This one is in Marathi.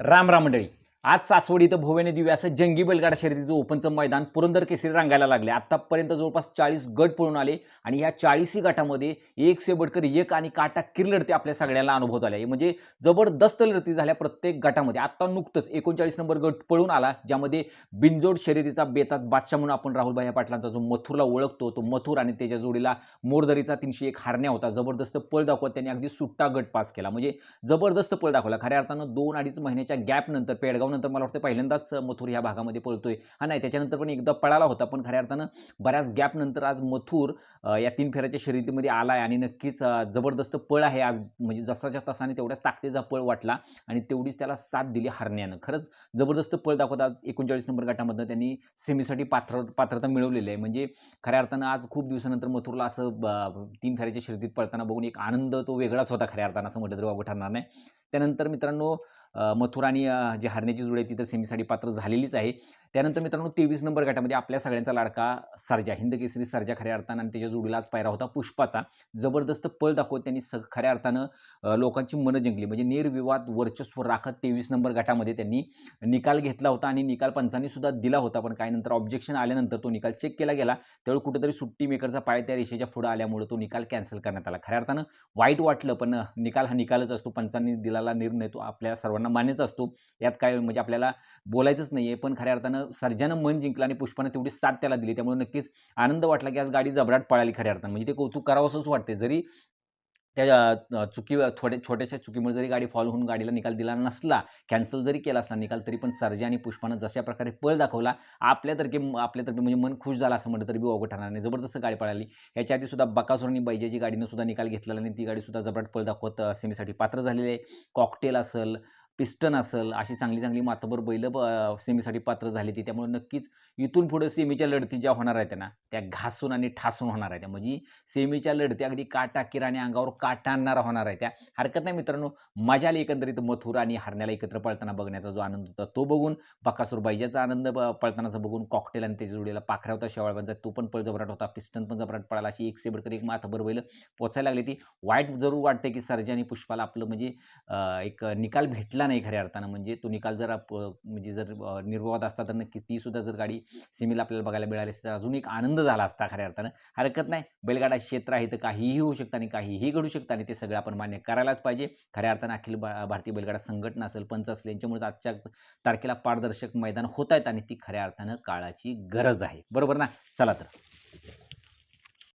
राम राम मंडळी. आज सासवड इथं भोवेने दिव्या असं जंगी बैलगाडा शर्यतीचं ओपनचं मैदान पुरंदर केसरी रंगायला लागले. आत्तापर्यंत जवळपास चाळीस गट पळून आले आणि या चाळीसही गटामध्ये एक से बडकर एक आणि काटा किर लढती आपल्या सगळ्यांना अनुभव झाले म्हणजे जबरदस्त लढती झाल्या प्रत्येक गटामध्ये. आत्ता नुकतंच एकोणचाळीस नंबर गट पळून आला ज्यामध्ये बिनजोड शर्यतीचा बेतात बादशाह म्हणून आपण राहुलभाई पाटलांचा जो मथुरला ओळखतो तो मथुर आणि त्याच्या जोडीला मोरदरीचा तीनशे एक हारण्या होता. जबरदस्त पळ दाखवत त्यांनी अगदी सुट्टा गट पास केला. म्हणजे जबरदस्त पळ दाखवला. खऱ्या अर्थानं दोन अडीच महिन्याच्या गॅप नंतर पेडगाव नंतर मला वाटतं पहिल्यांदाच मथुर ह्या भागामध्ये पळतोय. हा नाही त्याच्यानंतर पण एकदा पळाला होता पण खऱ्या अर्थानं बऱ्याच गॅप नंतर आज मथुर या तीन फेऱ्याच्या शर्यतीमध्ये आला आहे आणि नक्कीच जबरदस्त पळ आहे आज. म्हणजे जसाच्या तसाने तेवढ्याच ताकदीचा पळ वाटला आणि तेवढीच त्याला साथ दिली हरण्यानं. खरंच जबरदस्त पळ दाखवत आज एकोणचाळीस नंबर गटामधनं त्यांनी सेमीसाठी पात्र पात्रता मिळवलेली आहे. म्हणजे खऱ्या अर्थानं आज खूप दिवसानंतर मथुरला असं ब- तीन फेऱ्याच्या शर्यतीत पळताना बघून एक आनंद तो वेगळाच होता खऱ्या अर्थानं असं म्हटलं तरी वागू ठरणार नाही. त्यानंतर मित्रांनो अ, मथुर आणि जे हरण्याची जुळे आहे तिथं सेमीसाठी पात्र झालेलीच आहे. त्यानंतर मित्रांनो तेवीस नंबर गटामध्ये आपल्या सगळ्यांचा लाडका सर्जा हिंद केसरी सर्जा खऱ्या अर्थानं आणि त्याच्या जोडीला आज पायरा होता पुष्पाचा. जबरदस्त पळ दाखवत त्यांनी स खऱ्या अर्थानं लोकांची मनं जिंकली. म्हणजे निर्विवाद वर्चस्व राखत तेवीस नंबर गटामध्ये त्यांनी निकाल घेतला होता आणि निकाल पंचांनी सुद्धा दिला होता. पण काय नंतर ऑब्जेक्शन आल्यानंतर तो निकाल चेक केला गेला. त्यावेळी कुठेतरी सुट्टी मेकरचा पाय त्या रेषेच्या पुढे आल्यामुळे तो निकाल कॅन्सल करण्यात आला. खऱ्या अर्थानं वाईट वाटलं पण निकाल हा निकालच असतो. पंचांनी दिलेला निर्णय तो आपल्या सर्वांना मान्यच असतो. यात काय म्हणजे आपल्याला बोलायचंच नाही आहे पण खऱ्या अर्थानं सर्जानं मन जिंकलं आणि पुष्पानं तेवढी साथ त्याला दिली. त्यामुळे नक्कीच आनंद वाटला की आज गाडी जबराट पळाली खऱ्या अर्थानं. म्हणजे ते कौतुक करावंसंच वाटते जरी त्या चुकी थोड्या छोट्याशा चुकीमुळे जरी गाडी फॉल होऊन गाडीला निकाल दिला नसला कॅन्सल जरी केला असला निकाल तरी पण सर्जा आणि पुष्पानं जशा प्रकारे पळ दाखवला आपल्यातर्फे आपल्यातर्फे म्हणजे मन खुश झालं असं म्हटलं तरी बी अवघड ठरणार नाही. जबरदस्त गाडी पळाली. ह्याच्या आधी सुद्धा बकासूर आणि बैजाची गाडीनं सुद्धा निकाल घेतलेला आणि ती गाडी सुद्धा जबराट पळ दाखवत सेमीसाठी पात्र झालेली आहे. कॉकटेल असेल पिस्टन असेल अशी चांगली चांगली मातबर बैल सेमीसाठी पात्र झाली ती. त्यामुळे नक्कीच इथून पुढे सेमीच्या लढती ज्या होणार आहेत ना त्या घासून आणि ठासून होणार आहेत. म्हणजे सेमीच्या लढती अगदी काटा किराने अंगावर काटा आणणारा होणार आहे त्या हरकत नाही मित्रांनो माझ्याला एकंदरीत मथुर आणि हरण्याला एकत्र पळताना बघण्याचा जो आनंद होता तो बघून बकासूर बैजाचा आनंद ब- पळतानाचा बघून कॉकटेल आणि त्याच्या जोडीला पाखरा होता शेवाळबांचा तो पण पळ जबराट होता पिस्टन पण जबराट पळाला अशी एक सेबडकर एक माथाभर बैल पोचायला लागली ती. वाईट जरूर वाटते की सर्जा आणि पुष्पाला आपलं म्हणजे एक निकाल भेटला नाही खऱ्या अर्थानं. म्हणजे तो निकाल जर म्हणजे जर अं, असता तर नक्कीच ती सुद्धा जर गाडी सिमीला आपल्याला बघायला मिळाली असती तर अजून एक आनंद झाला असता खऱ्या अर्थानं. हरकत नाही. बैलगाडा क्षेत्र आहे तर काहीही होऊ शकतं आणि काहीही घडू शकतं आणि ते सगळं आपण मान्य करायलाच पाहिजे. खऱ्या अर्थानं अखिल भारतीय बैलगाडा संघटना असेल पंच असेल यांच्यामुळे आजच्या तारखेला पारदर्शक मैदान होत आहेत आणि ती खऱ्या अर्थानं काळाची गरज आहे. बरोबर ना? चला तर.